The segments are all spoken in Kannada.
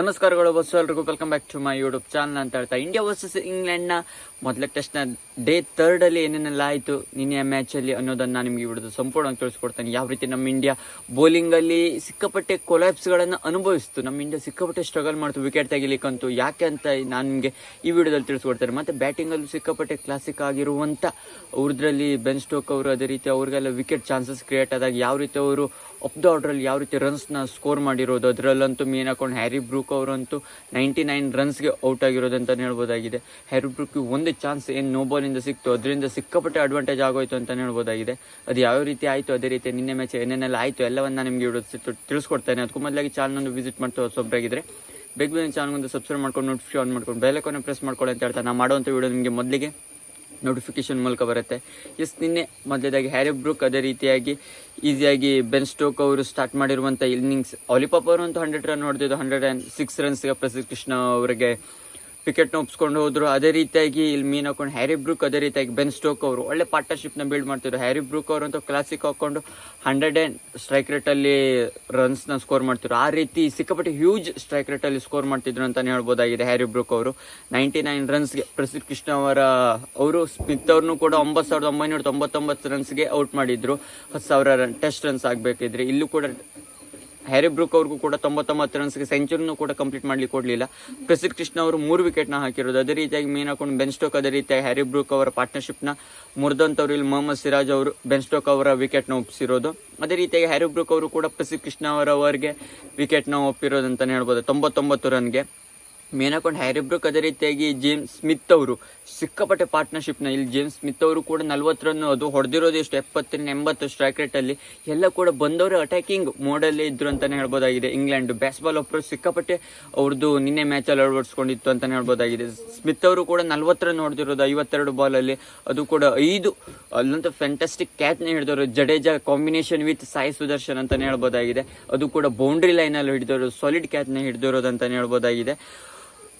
ನಮಸ್ಕಾರಗಳು ಬಸ್ಸು ಎಲ್ರಿಗೂ. Welcome back to my YouTube channel ಅಂತ ಹೇಳ್ತಾ. ಇಂಡಿಯಾ ವರ್ಸಸ್ ಇಂಗ್ಲೆಂಡ್ನ ಮೊದಲ ಟೆಸ್ಟ್ನ ಡೇ ಥರ್ಡಲ್ಲಿ ಏನೇನೆಲ್ಲ ಆಯಿತು, ನಿನ್ನೆ ಮ್ಯಾಚಲ್ಲಿ ಅನ್ನೋದನ್ನು ನಾನು ನಿಮಗೆ ಬಿಡೋದು ಸಂಪೂರ್ಣವಾಗಿ ತಿಳಿಸ್ಕೊಡ್ತೇನೆ. ಯಾವ ರೀತಿ ನಮ್ಮ ಇಂಡಿಯಾ ಬೌಲಿಂಗಲ್ಲಿ ಸಿಕ್ಕಾಪಟ್ಟೆ ಕೊಲಾಪ್ಸ್ಗಳನ್ನು ಅನುಭವಿಸ್ತು. ನಮ್ಮ ಇಂಡಿಯಾ ಸಿಕ್ಕಾಪಟ್ಟೆ ಸ್ಟ್ರಗಲ್ ಮಾಡ್ತು ವಿಕೆಟ್ ತೆಗಿಲಿಕ್ಕಂತೂ. ಯಾಕೆ ಅಂತ ನಾನು ನಿಮಗೆ ಈ ವಿಡಿಯೋದಲ್ಲಿ ತಿಳಿಸ್ಕೊಡ್ತೇನೆ. ಮತ್ತು ಬ್ಯಾಟಿಂಗಲ್ಲೂ ಸಿಕ್ಕಾಪಟ್ಟೆ ಕ್ಲಾಸಿಕ್ ಆಗಿರುವಂಥ ಅವ್ರದ್ರಲ್ಲಿ ಬೆನ್ ಸ್ಟೋಕ್ ಅವರು ಅದೇ ರೀತಿ ಅವ್ರಿಗೆಲ್ಲ ವಿಕೆಟ್ ಚಾನ್ಸಸ್ ಕ್ರಿಯೇಟ್ ಆದಾಗ ಯಾವ ರೀತಿ ಅವರು ಅಪ್ ದ ಆರ್ಡ್ರಲ್ಲಿ ಯಾವ ರೀತಿ ರನ್ಸ್ನ ಸ್ಕೋರ್ ಮಾಡಿರೋದು, ಅದರಲ್ಲಂತೂ ಮೇನ್ ಹಾಕೊಂಡು ಹ್ಯಾರಿ ಬ್ರೂಕ್ ಅವರಂತೂ ನೈಂಟಿ ನೈನ್ ರನ್ಸ್ಗೆ ಔಟ್ ಆಗಿರೋದು ಅಂತಲೇ ಹೇಳ್ಬೋದಾಗಿದೆ. ಹ್ಯಾರಿ ಬ್ರೂಕ್ ಒಂದು ಚಾನ್ಸ್ ಏನು ನೋ ಬಾಲಿಂದ ಸಿಕ್ತು, ಅದರಿಂದ ಸಿಕ್ಕಾಪಟ್ಟೆ ಅಡ್ವಾಂಟೇಜ್ ಆಗೋಯ್ತು ಅಂತಲೇ ಹೇಳ್ಬೋದಾಗಿದೆ. ಅದು ಯಾವ ರೀತಿ ಆಯಿತು, ಅದೇ ರೀತಿ ನಿನ್ನೆ ಮ್ಯಾಚ್ ಏನೇನೆಲ್ಲ ಆಯಿತು, ಎಲ್ಲವನ್ನ ನಿಮಗೆ ಇಡೋದು ತಿಳಿಸ್ಕೊಡ್ತೇನೆ. ಅದಕ್ಕೂ ಮೊದಲಾಗಿ ಚಾನಲ್ನೊಂದು ವಿಸಿಟ್ ಮಾಡ್ತಾ ಹೊಸೊಬ್ಬರಾಗಿದ್ದರೆ ಬೇಗ ಬೇಗ ಚಾನಲ್ ಒಂದು ಸಬ್ಸ್ಕ್ರೈಬ್ ಮಾಡ್ಕೊಂಡು ನೋಟಿಫಿಕೇಶನ್ ಆನ್ ಮಾಡ್ಕೊಂಡು ಬೆಲ್ಲೈಕನ್ನ ಪ್ರೆಸ್ ಮಾಡ್ಕೊಳ್ಳಿ ಅಂತ ಹೇಳ್ತಾ ನಾನು ಮಾಡುವಂಥ ವಿಡಿಯೋ ನಿಮಗೆ ಮೊದಲಿಗೆ ನೋಟಿಫಿಕೇಶನ್ ಮೂಲಕ ಬರುತ್ತೆ. ಎಸ್ ನಿನ್ನೆ ಮೊದಲೇದಾಗಿ ಹ್ಯಾರಿ ಬ್ರೂಕ್ ಅದೇ ರೀತಿಯಾಗಿ ಈಸಿಯಾಗಿ ಬೆನ್ ಸ್ಟೋಕ್ ಅವರು ಸ್ಟಾರ್ಟ್ ಮಾಡಿರುವಂಥ ಇನ್ನಿಂಗ್ಸ್ ಆಲಿಪಾಪ್ ಅವರು ಅಂತೂ ಹಂಡ್ರೆಡ್ ರನ್ ಹೊಡೆದಿದ್ದು ಹಂಡ್ರೆಡ್ ಆ್ಯಂಡ್ ಸಿಕ್ಸ್ ರನ್ಸ್ಗೆ ಪ್ರಸಿದ್ಧ ಕೃಷ್ಣ ಅವರಿಗೆ ವಿಕೆಟ್ನ ಒಪ್ಸ್ಕೊಂಡು ಹೋದ್ರು. ಅದೇ ರೀತಿಯಾಗಿ ಇಲ್ಲಿ ಮೀನ್ ಹಾಕೊಂಡು ಹ್ಯಾರಿ ಬ್ರೂಕ್, ಅದೇ ರೀತಿಯಾಗಿ ಬೆನ್ ಸ್ಟೋಕ್ ಅವರು. ಒಳ್ಳೆ ಪಾರ್ಟ್ನರ್ಶಿಪ್ನ ಬಿಲ್ಡ್ ಮಾಡ್ತಿದ್ರು. ಹ್ಯಾರಿ ಬ್ರೂಕ್ ಅವರಂತೂ ಕ್ಲಾಸಿಕ್ ಹಾಕೊಂಡು ಹಂಡ್ರೆಡ್ ಆ್ಯಂಡ್ ಸ್ಟ್ರೈಕ್ ರೇಟಲ್ಲಿ ರನ್ಸ್ನ ಸ್ಕೋರ್ ಮಾಡ್ತಿದ್ರು. ಆ ರೀತಿ ಸಿಕ್ಕಾಪಟ್ಟೆ ಹ್ಯೂಜ್ ಸ್ಟ್ರೈಕ್ ರೇಟಲ್ಲಿ ಸ್ಕೋರ್ ಮಾಡ್ತಿದ್ರು ಅಂತಲೇ ಹೇಳ್ಬೋದಾಗಿದೆ ಹ್ಯಾರಿ ಬ್ರೂಕ್ ಅವರು. ನೈಂಟಿ ನೈನ್ ರನ್ಸ್ಗೆ ಪ್ರಸಿದ್ಧ ಕೃಷ್ಣ ಅವರ, ಅವರು ಸ್ಮಿತ್ ಅವ್ರನ್ನೂ ಕೂಡ ಒಂಬತ್ತು ಸಾವಿರದ ಒಂಬೈನೂರ ತೊಂಬತ್ತೊಂಬತ್ತು ರನ್ಸ್ಗೆ ಔಟ್ ಮಾಡಿದ್ರು. ಹತ್ತು ಸಾವಿರ ರನ್ ಟೆಸ್ಟ್ ರನ್ಸ್ ಆಗಬೇಕಿದ್ರೆ. ಇಲ್ಲೂ ಕೂಡ ಹ್ಯಾರಿ ಬ್ರೂಕ್ ಅವ್ರಿಗೂ ಕೂಡ ತೊಂಬತ್ತೊಂಬತ್ತು ರನ್ಸ್ಗೆ ಸೆಂಚುರಿನೂ ಕೂಡ ಕಂಪ್ಲೀಟ್ ಮಾಡ್ಲಿಕ್ಕೆ ಕೊಡಲಿಲ್ಲ. ಪ್ರಸಿದ್ಧ ಕೃಷ್ಣ ಅವರು ಮೂರು ವಿಕೆಟ್ನ ಹಾಕಿರೋದು. ಅದೇ ರೀತಿಯಾಗಿ ಮೇನ್ ಹಾಕೊಂಡು ಬೆನ್ ಸ್ಟೋಕ್ ಅದೇ ರೀತಿಯಾಗಿ ಹ್ಯಾರಿ ಬ್ರೂಕ್ ಅವರ ಪಾರ್ಟ್ನರ್ಶಿಪ್ನ ಮುರಿದಂಥವ್ರು ಇಲ್ಲಿ ಮೊಹಮ್ಮದ್ ಸಿರಾಜ್ ಅವರು ಬೆನ್ ಸ್ಟೋಕ್ ಅವರ ವಿಕೆಟ್ನ ಒಪ್ಪಿಸಿರೋದು ಅದೇ ರೀತಿಯಾಗಿ ಹ್ಯಾರಿ ಬ್ರೂಕ್ ಅವರು ಕೂಡ ಪ್ರಸಿದ್ಧ ಕೃಷ್ಣ ಅವರವರಿಗೆ ವಿಕೆಟ್ನ ಒಪ್ಪಿರೋದು ಅಂತಲೇ ಹೇಳ್ಬೋದು. ತೊಂಬತ್ತೊಂಬತ್ತು ರನ್ಗೆ ಮೇನ್ ಹ್ಯಾರಿಬ್ರೂಕ್ ಹ್ಯಾರಿ ಅದೇ ರೀತಿಯಾಗಿ ಜೇಮ್ಸ್ ಸ್ಮಿತ್ ಅವರು. ಸಿಕ್ಕಾಪಟ್ಟೆ ಪಾರ್ಟ್ನರ್ಶಿಪ್ನ ಇಲ್ಲಿ ಜೇಮ್ಸ್ ಸ್ಮಿತ್ ಅವರು ಕೂಡ ನಲ್ವತ್ತು ರನ್ ಅದು ಹೊಡೆದಿರೋದು ಎಷ್ಟು ಎಪ್ಪತ್ತರಿಂದ ಎಂಬತ್ತು ಸ್ಟ್ರೈಕ್ ಅಲ್ಲಿ. ಎಲ್ಲ ಕೂಡ ಬಂದವರು ಅಟ್ಯಾಕಿಂಗ್ ಮೋಡಲ್ಲೇ ಇದ್ರು ಅಂತಲೇ ಹೇಳ್ಬೋದಾಗಿದೆ. ಇಂಗ್ಲೆಂಡ್ ಬ್ಯಾಸ್ಬಾಲ್ ಒಬ್ಬರು ಸಿಕ್ಕಾಪಟ್ಟೆ ಅವ್ರದ್ದು ನಿನ್ನೆ ಮ್ಯಾಚಲ್ಲಿ ಅಳವಡಿಸ್ಕೊಂಡಿತ್ತು ಅಂತಲೇ ಹೇಳ್ಬೋದಾಗಿದೆ. ಸ್ಮಿತ್ ಅವರು ಕೂಡ ನಲ್ವತ್ತು ರನ್ ಹೊಡೆದಿರೋದು ಐವತ್ತೆರಡು ಬಾಲಲ್ಲಿ ಅದು ಕೂಡ ಐದು ಅಲ್ಲಂತೂ ಫ್ಯಾಂಟಾಸ್ಟಿಕ್ ಕ್ಯಾಚ್ನ ಹಿಡಿದವರು ಜಡೇಜಾ ಕಾಂಬಿನೇಷನ್ ವಿತ್ ಸಾಯಿ ಸುದರ್ಶನ್ ಅಂತಲೇ ಹೇಳ್ಬೋದಾಗಿದೆ. ಅದು ಕೂಡ ಬೌಂಡ್ರಿ ಲೈನಲ್ಲಿ ಹಿಡಿದವರು ಸಾಲಿಡ್ ಕ್ಯಾಚ್ನ ಹಿಡಿದಿರೋದು ಅಂತಲೇ ಹೇಳ್ಬೋದಾಗಿದೆ.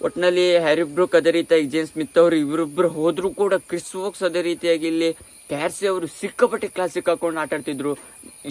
ಒಟ್ಟಿನಲ್ಲಿ ಹ್ಯಾರಿ ಬ್ರೂಕ್ ಅದೇ ರೀತಿಯಾಗಿ ಜೇಮ್ ಸ್ಮಿತ್ ಅವರು ಇವರಿಬ್ಬರು ಹೋದ್ರು ಕೂಡ ಕ್ರಿಸ್ ವೋಕ್ಸ್ ಅದೇ ರೀತಿಯಾಗಿ ಇಲ್ಲಿ ಕ್ಯಾರ್ಸಿ ಅವರು ಸಿಕ್ಕಾಪಟ್ಟೆ ಕ್ಲಾಸಿಕ್ ಹಾಕೊಂಡು ಆಟ ಆಡ್ತಿದ್ರು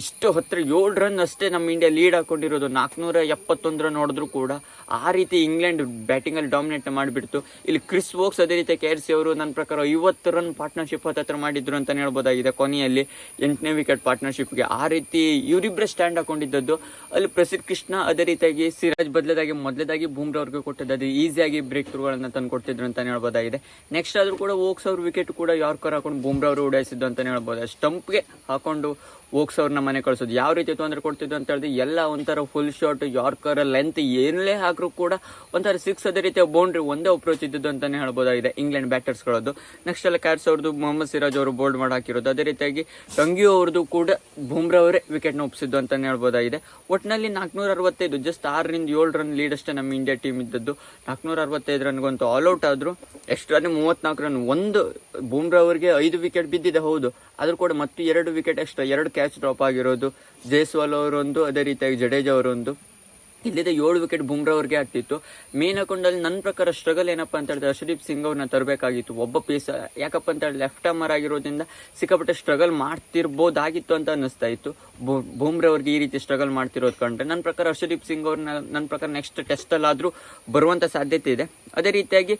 ಇಷ್ಟು ಹತ್ರ ಏಳು ರನ್ ಅಷ್ಟೇ ನಮ್ಮ ಇಂಡಿಯಾ ಲೀಡ್ ಹಾಕೊಂಡಿರೋದು. ನಾಲ್ಕುನೂರ ಎಪ್ಪತ್ತೊಂದು ರನ್ ಹೊಡೆದ್ರು ಕೂಡ ಆ ರೀತಿ ಇಂಗ್ಲೆಂಡ್ ಬ್ಯಾಟಿಂಗಲ್ಲಿ ಡಾಮಿನೇಟ್ ಮಾಡಿಬಿಡ್ತು. ಇಲ್ಲಿ ಕ್ರಿಸ್ ವೋಕ್ಸ್ ಅದೇ ರೀತಿ ಕ್ಯಾರ್ಸಿ ಅವರು ನನ್ನ ಪ್ರಕಾರ ಐವತ್ತು ರನ್ ಪಾರ್ಟ್ನರ್ಶಿಪ್ ಹತ್ರ ಮಾಡಿದ್ರು ಅಂತಲೇ ಹೇಳ್ಬೋದಾಗಿದೆ ಕೊನೆಯಲ್ಲಿ. ಎಂಟನೇ ವಿಕೆಟ್ ಪಾರ್ಟ್ನರ್ಶಿಪ್ಗೆ ಆ ರೀತಿ ಇವರಿಬ್ಬರೇ ಸ್ಟ್ಯಾಂಡ್ ಹಾಕೊಂಡಿದ್ದದ್ದು. ಅಲ್ಲಿ ಪ್ರಸಿದ್ಧ ಕೃಷ್ಣ ಅದೇ ರೀತಿಯಾಗಿ ಸಿರಾಜ್ ಬದಲದಾಗಿ, ಮೊದಲೇದಾಗಿ ಬೂಮ್ರಾ ಅವ್ರಿಗೆ ಕೊಟ್ಟದ್ದು. ಅದು ಈಸಿಯಾಗಿ ಬ್ರೇಕ್ ಥ್ರೂಗಳನ್ನು ತಂದು ಕೊಡ್ತಿದ್ರು ಅಂತಲೇ ಹೇಳ್ಬೋದಾಗಿದೆ. ನೆಕ್ಸ್ಟ್ ಆದರೂ ಕೂಡ ವೋಕ್ಸ್ ಅವ್ರ ವಿಕೆಟ್ ಕೂಡ ಯಾರ್ಕರ್ ಹಾಕೊಂಡು ಬೂಮ್ರಾ ಅವರು ಉಡಾಯಿಸಿದ್ದು ಅಂತಲೇ ಹೇಳ್ಬೋದು. ಸ್ಟಂಪ್ಗೆ ಹಾಕೊಂಡು ವೋಕ್ಸ್ ಅವ್ರನ್ನ ಮನೆ ಕಳಿಸೋದು. ಯಾವ ರೀತಿ ತೊಂದರೆ ಕೊಡ್ತಿದ್ದು ಅಂತ ಹೇಳಿದ್ರೆ ಎಲ್ಲ ಒಂಥರ ಫುಲ್ ಶಾಟ್ ಯಾರ್ಕರ್ ಲೆಂತ್ ಏನೇ ಹಾಕರೂ ಕೂಡ ಒಂಥರ ಸಿಕ್ಸ್ ಅದೇ ರೀತಿಯ ಬೌಂಡ್ರಿ ಒಂದೇ ಅಪ್ರೋಚ್ ಇದ್ದದ್ದು ಅಂತಾನೆ ಹೇಳ್ಬೋದಾಗಿದೆ ಇಂಗ್ಲೆಂಡ್ ಬ್ಯಾಟರ್ಸ್ಗಳದ್ದು ನೆಕ್ಸ್ಟ್ ಎಲ್ಲ ಕ್ಯಾಟ್ಸ್ ಅವ್ರದ್ದು ಮೊಹಮ್ಮದ್ ಸಿರಾಜ್ ಅವರು ಬೋಲ್ಡ್ ಮಾಡಿ ಹಾಕಿರೋದು. ಅದೇ ರೀತಿಯಾಗಿ ಟಂಗಿ ಅವ್ರದ್ದು ಕೂಡ ಬುಮ್ರಾ ಅವರೇ ವಿಕೆಟ್ನ ಒಪ್ಪಿಸಿದ್ದು ಅಂತಾನೆ ಹೇಳ್ಬೋದಾಗಿದೆ. ಒಟ್ಟಿನಲ್ಲಿ ನಾಲ್ಕುನೂರ ಅರವತ್ತೈದು ಜಸ್ಟ್ ಆರರಿಂದ ಏಳು ರನ್ ಲೀಡ್ ಅಷ್ಟೇ ನಮ್ಮ ಇಂಡಿಯಾ ಟೀಮ್ ಇದ್ದದ್ದು. ನಾಲ್ಕುನೂರ ಅರವತ್ತೈದು ರನ್ಗಂತೂ ಆಲ್ಔಟ್ ಆದ್ರು ಎಕ್ಸ್ಟ್ರಾನೇ ಮೂವತ್ನಾಲ್ಕು ರನ್ ಒಂದು ಬುಮ್ರಾ ಅವರಿಗೆ ಐದು ವಿಕೆಟ್ ಬಿದ್ದಿದೆ, ಹೌದು. ಆದ್ರೂ ಕೂಡ ಮತ್ತೆ ಎರಡು ವಿಕೆಟ್ ಎಕ್ಸ್ಟ್ರಾ ಎರಡು ಕ್ಯಾಚ್ ಆಗಿರೋದು ಜೈಸ್ವಾಲ್ ಅವರೊಂದು ಅದೇ ರೀತಿಯಾಗಿ ಜಡೇಜಾ ಅವರೊಂದು ಇಲ್ಲಿದ್ದ ಏಳು ವಿಕೆಟ್ ಬುಮ್ರಾ ಅವ್ರಿಗೆ ಆಗ್ತಿತ್ತು. ಮೇನ್ ಹಾಕೊಂಡಲ್ಲಿ ನನ್ನ ಪ್ರಕಾರ ಸ್ಟ್ರಗಲ್ ಏನಪ್ಪ ಅಂತ ಹೇಳಿದ್ರೆ ಹರ್ಷದೀಪ್ ಸಿಂಗ್ ಅವ್ರನ್ನ ತರಬೇಕಾಗಿತ್ತು. ಒಬ್ಬ ಪೀಸ್ ಯಾಕಪ್ಪ ಅಂತ ಹೇಳಿ ಲೆಫ್ಟ್ ಆಮರ್ ಆಗಿರೋದ್ರಿಂದ ಸಿಕ್ಕಾಪಟ್ಟೆ ಸ್ಟ್ರಗಲ್ ಮಾಡ್ತಿರ್ಬೋದಾಗಿತ್ತು ಅಂತ ಅನ್ನಿಸ್ತಾ ಇತ್ತು. ಬುಮ್ರಾ ಅವ್ರಿಗೆ ಈ ರೀತಿ ಸ್ಟ್ರಗಲ್ ಮಾಡ್ತಿರೋದು ಕಂಡ್ರೆ ನನ್ನ ಪ್ರಕಾರ ಹರ್ಷದೀಪ್ ಸಿಂಗ್ ಅವ್ರನ್ನ ನನ್ನ ಪ್ರಕಾರ ನೆಕ್ಸ್ಟ್ ಟೆಸ್ಟಲ್ಲಾದರೂ ಬರುವಂಥ ಸಾಧ್ಯತೆ ಇದೆ. ಅದೇ ರೀತಿಯಾಗಿ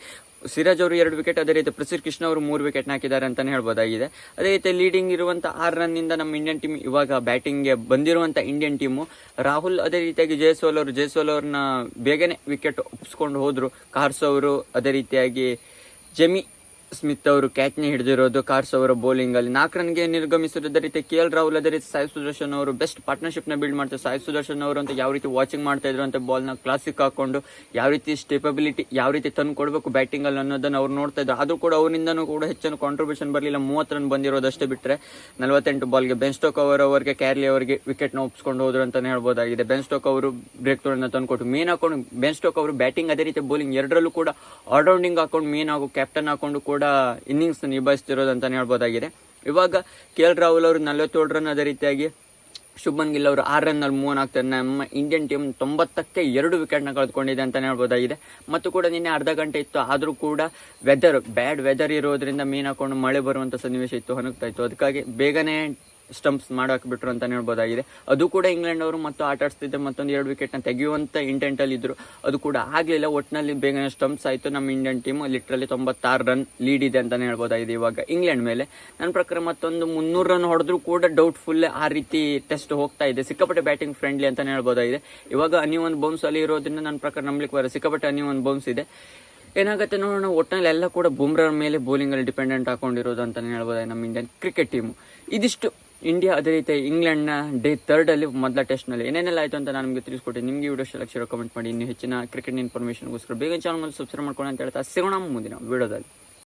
ಸಿರಾಜ್ ಅವರು ಎರಡು ವಿಕೆಟ್, ಅದೇ ರೀತಿ ಪ್ರಸಿದ್ಧ ಕೃಷ್ಣ ಅವರು ಮೂರು ವಿಕೆಟ್ ಹಾಕಿದ್ದಾರೆ ಅಂತಾನೆ ಹೇಳ್ಬೋದಾಗಿದೆ. ಅದೇ ರೀತಿ ಲೀಡಿಂಗ್ ಇರುವಂತ ಆರು ರನ್ನಿಂದ ನಮ್ಮ ಇಂಡಿಯನ್ ಟೀಮ್ ಇವಾಗ ಬ್ಯಾಟಿಂಗ್ಗೆ ಬಂದಿರುವಂತ ಇಂಡಿಯನ್ ಟೀಮು ರಾಹುಲ್, ಅದೇ ರೀತಿಯಾಗಿ ಜಯಸ್ವಾಲ್ ಅವರು ಜಯಸ್ವಾಲ್ ಅವ್ರನ್ನ ಬೇಗನೆ ವಿಕೆಟ್ ಒಪ್ಪಿಸ್ಕೊಂಡು ಹೋದ್ರು. ಕಾರ್ಸ್ ಅವರು, ಅದೇ ರೀತಿಯಾಗಿ ಜಮಿ ಸ್ಮಿತ್ ಅವರು ಕ್ಯಾಚ್ನ ಹಿಡಿದಿರೋದು, ಕಾರ್ಸ್ ಅವರ ಬೌಲಿಂಗ್ ಅಲ್ಲಿ ನಾಲ್ಕು ರನ್ಗೆ ನಿರ್ಗಮಿಸಿದ ಅದೇ ರೀತಿ ಕೆ ಎಲ್ ರಾಹುಲ್ ಅದೇ ರೀತಿ ಸಾಯಿ ಸುದರ್ಶನ್ ಅವರು ಬೆಸ್ಟ್ ಪಾರ್ಟ್ನರ್ಶಿಪ್ನ ಬಿಲ್ಡ್ ಮಾಡ್ತಾರೆ ಸಾಯಿ ಸುದರ್ಶನ್ ಅವರು ಅಂತ ಯಾವ ರೀತಿ ವಾಚಿಂಗ್ ಮಾಡ್ತಾ ಇದ್ರು ಅಂತ ಬಾಲ್ನ ಕ್ಲಾಸಿಕ್ ಹಾಕೊಂಡು ಯಾವ ರೀತಿ ಸ್ಟೇಪಬಿಲಿಟಿ ಯಾವ ರೀತಿ ತಂದು ಕೊಡಬೇಕು ಬ್ಯಾಟಿಂಗ್ ಅಲ್ಲಿ ಅನ್ನೋದನ್ನ ಅವ್ರು ನೋಡ್ತಾ ಇದ್ರು. ಆದ್ರೂ ಕೂಡ ಅವರಿಂದನೂ ಕೂಡ ಹೆಚ್ಚಿನ ಕಾಂಟ್ರಿಬ್ಯೂಷನ್ ಬರಲಿಲ್ಲ. ಮೂವತ್ತು ರನ್ ಬಂದಿರೋದಷ್ಟೇ ಬಿಟ್ಟರೆ ನಲವತ್ತೆಂಟು ಬಾಲ್ಗೆ ಬೆನ್ ಸ್ಟೋಕ್ ಅವರ್ ಅವರಿಗೆ, ಕ್ಯಾರ್ಲಿ ಅವರಿಗೆ ವಿಕೆಟ್ನ ಒಪ್ಪಿಸ್ಕೊಂಡು ಹೋದ್ರು ಅಂತಾನೆ ಹೇಳ್ಬೋದಾಗಿದೆ. ಬೆನ್ ಸ್ಟೋಕ್ ಅವರು ಬ್ರೇಕ್ ತೋರನ್ನ ತಂದು ಕೊಟ್ಟು ಮೇನ್ ಹಾಕೊಂಡು ಬೆನ್ ಸ್ಟೋಕ್ ಅವರು ಬ್ಯಾಟಿಂಗ್ ಅದೇ ರೀತಿ ಬೌಲಿಂಗ್ ಎರಡರಲ್ಲೂ ಕೂಡ ಆಲ್ರೌಂಡಿಂಗ್ ಹಾಕೊಂಡು ಮೇನ್ ಹಾಗೂ ಕ್ಯಾಪ್ಟನ್ ಹಾಕೊಂಡು ಕೂಡ ಇನ್ನಿಂಗ್ಸ್ ನಿಭಾಯಿಸ್ತಿರೋದು ಅಂತಲೇ ಹೇಳ್ಬೋದಾಗಿದೆ. ಇವಾಗ ಕೆ ಎಲ್ ರಾಹುಲ್ ಅವರು ನಲವತ್ತೇಳು ರನ್ ಅದೇ ರೀತಿಯಾಗಿ ಶುಭನ್ ಗಿಲ್ ಅವರು ಆರು ರನ್ನಲ್ಲಿ ಮೂವನ್ ಆಗ್ತಾರೆ ನಮ್ಮ ಇಂಡಿಯನ್ ಟೀಮ್ ತೊಂಬತ್ತಕ್ಕೆ ಎರಡು ವಿಕೆಟ್ನ ಕಳೆದುಕೊಂಡಿದೆ ಅಂತಲೇ ಹೇಳ್ಬೋದಾಗಿದೆ. ಮತ್ತು ಕೂಡ ನಿನ್ನೆ ಅರ್ಧ ಗಂಟೆ ಇತ್ತು. ಆದರೂ ಕೂಡ ವೆದರ್ ಬ್ಯಾಡ್ ವೆದರ್ ಇರೋದ್ರಿಂದ ಮೀನು ಹಾಕೊಂಡು ಮಳೆ ಬರುವಂಥ ಸನ್ನಿವೇಶ ಇತ್ತು ಹೊನಗ್ತಾ ಇತ್ತು. ಅದಕ್ಕಾಗಿ ಬೇಗನೆ ಸ್ಟಂಪ್ಸ್ ಮಾಡಾಕ್ಬಿಟ್ರು ಅಂತ ಹೇಳ್ಬೋದಾಗಿದೆ. ಅದು ಕೂಡ ಇಂಗ್ಲೆಂಡ್ ಅವರು ಮತ್ತು ಆಟ ಆಡಿಸ್ತಿದ್ದೆ ಮತ್ತೊಂದು ಎರಡು ವಿಕೆಟ್ನ ತೆಗೆಯುವಂಥ ಇಂಟೆಂಟಲ್ಲಿ ಇದ್ರು. ಅದು ಕೂಡ ಆಗಲಿಲ್ಲ ಒಟ್ಟಿನಲ್ಲಿ ಬೇಗನೆ ಸ್ಟಂಪ್ಸ್ ಆಯಿತು. ನಮ್ಮ ಇಂಡಿಯನ್ ಟೀಮ್ ಲಿಟ್ರಲಿ ತೊಂಬತ್ತಾರು ರನ್ ಲೀಡ್ ಇದೆ ಅಂತಲೇ ಹೇಳ್ಬೋದಾಗಿದೆ ಇವಾಗ. ಇಂಗ್ಲೆಂಡ್ ಮೇಲೆ ನನ್ನ ಪ್ರಕಾರ ಮತ್ತೊಂದು ಮುನ್ನೂರು ರನ್ ಹೊಡೆದ್ರು ಕೂಡ ಡೌಟ್ಫುಲ್ ಆ ರೀತಿ ಟೆಸ್ಟ್ ಹೋಗ್ತಾ ಇದೆ. ಸಿಕ್ಕಾಪಟ್ಟೆ ಬ್ಯಾಟಿಂಗ್ ಫ್ರೆಂಡ್ಲಿ ಅಂತಲೇ ಹೇಳ್ಬೋದಾಗಿದೆ. ಇವಾಗ ಅನಿ ಒಂದು ಬೌನ್ಸ್ ಅಲ್ಲಿ ಇರೋದ್ರಿಂದ ನನ್ನ ಪ್ರಕಾರ ನಂಬಲಿಕ್ಕೆ ಬರೋ ಸಿಕ್ಕಾಪಟ್ಟೆ ಅನಿ ಒಂದು ಬೌನ್ಸ್ ಇದೆ. ಏನಾಗುತ್ತೆ ನೋಡೋಣ ಒಟ್ಟಿನಲ್ಲಿ ಎಲ್ಲ ಕೂಡ ಬುಮ್ರಾ ಮೇಲೆ ಬೌಲಿಂಗಲ್ಲಿ ಡಿಪೆಂಡೆಂಟ್ ಹಾಕೊಂಡಿರೋದು ಅಂತಲೇ ಹೇಳ್ಬೋದು ನಮ್ಮ ಇಂಡಿಯನ್ ಕ್ರಿಕೆಟ್ ಟೀಮು ಇದಿಷ್ಟು ಇಂಡಿಯಾ ಅದೇ ರೀತಿ ಇಂಗ್ಲೆಂಡ್ನ ಡೇ ಥರ್ಡಲ್ಲಿ ಮೊದಲ ಟೆಸ್ಟ್ನಲ್ಲಿ ಏನೇನೆಲ್ಲ ಆಯಿತು ಅಂತ ನಿಮಗೆ ತಿಳಿಸ್ಕೊಟ್ಟೆ ನಿಮಗೆ ವಿಡಿಯೋ ಲಕ್ಷ ಕಮೆಂಟ್ ಮಾಡಿ. ಇನ್ನು ಹೆಚ್ಚಿನ ಕ್ರಿಕೆಟ್ ಇನ್ಫಾರ್ಮೇಷನ್ಗೋಸ್ಕರ ಬೇಗ ಚಾನಲ್ ಸಬ್ಸ್ಕ್ರೈಬ್ ಮಾಡ್ಕೊಂಡು ಅಂತ ಹೇಳ್ತಾ ಸಿಗೋಣ ಮುಂದಿನ ವಿಡಿಯೋದಲ್ಲಿ